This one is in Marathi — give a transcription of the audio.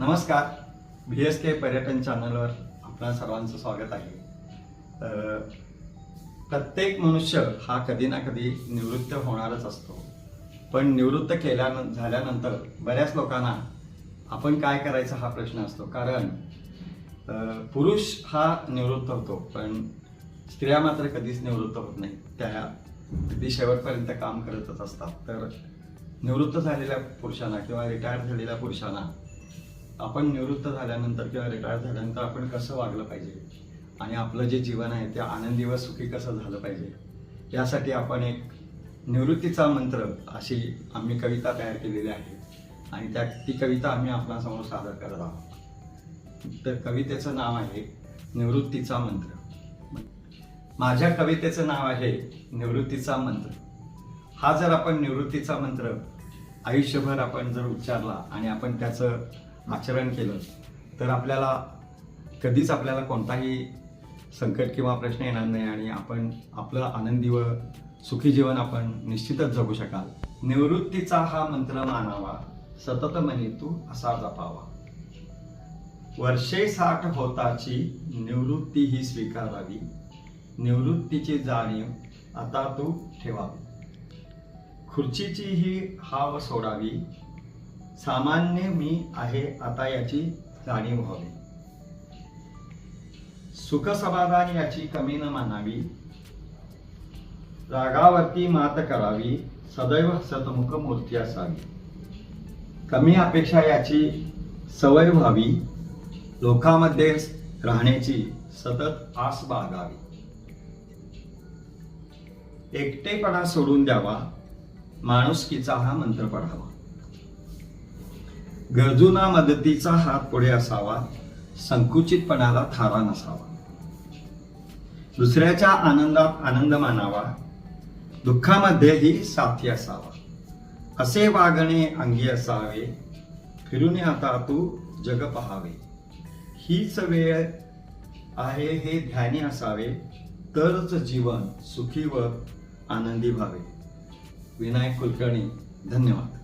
नमस्कार. व्ही एस के पर्यटन चॅनलवर आपल्या सर्वांचं स्वागत आहे. प्रत्येक मनुष्य हा कधी ना कधी निवृत्त होणारच असतो. पण निवृत्त केल्या झाल्यानंतर बऱ्याच लोकांना आपण काय करायचा हा प्रश्न असतो. कारण पुरुष हा निवृत्त होतो पण स्त्रिया मात्र कधीच निवृत्त होत नाही. त्या अगदी शेवटपर्यंत काम करतच असतात. तर निवृत्त झालेल्या पुरुषांना किंवा रिटायर झालेल्या पुरुषांना आपण निवृत्त झाल्यानंतर किंवा रिटायर झाल्यानंतर आपण कसं वागलं पाहिजे? आणि आपलं जे जीवन आहे ते आनंदी व सुखी कसं झालं पाहिजे? यासाठी आपण एक निवृत्तीचा मंत्र अशी आम्ही कविता तयार केलेली आहे. आणि त्या ती कविता आम्ही आपणासमोर सादर करत आहोत. तर कवितेचं नाव आहे निवृत्तीचा मंत्र. माझ्या कवितेचं नाव आहे निवृत्तीचा मंत्र. हा जर आपण निवृत्तीचा मंत्र आयुष्यभर आपण जर उच्चारला आणि आपण त्याचं आचरण केलं तर आपल्याला कधीच आपल्याला कोणताही संकट किंवा प्रश्न येणार नाही आणि आपण आपलं आनंदी व सुखी जीवन आपण निश्चितच जगू शकाल. निवृत्तीचा हा मंत्र मानावा. सतत मनी तू असा जपावा. वर्षे साठ होताची निवृत्ती ही स्वीकारावी. निवृत्तीची जाणीव आता तू ठेवावी. खुर्चीची ही हाव सोडावी. सामान्य मी आहे आता याची जाणीव व्हावी. सुख समाधान याची कमी न मानावी. रागावरती मात करावी. सदैव सतमुख मूर्ती असावी. कमी अपेक्षा याची सवय व्हावी. लोकांमध्ये राहण्याची सतत आस बाळगावी. एकटेपणा सोडून द्यावा. माणुसकीचा हा मंत्र पढावा. गरजूंना मदतीचा हात पुढे असावा संकुचितपणाला थारा नसावा. दुसऱ्याच्या आनंदात आनंद मानावा दुःखामध्येही साथी असावा. असे वागणे अंगी असावे फिरून आता तू जग पहावे. हीच वेळ आहे हे ध्यानी असावे तरच जीवन सुखी व आनंदी व्हावे. विनायक कुलकर्णी धन्यवाद.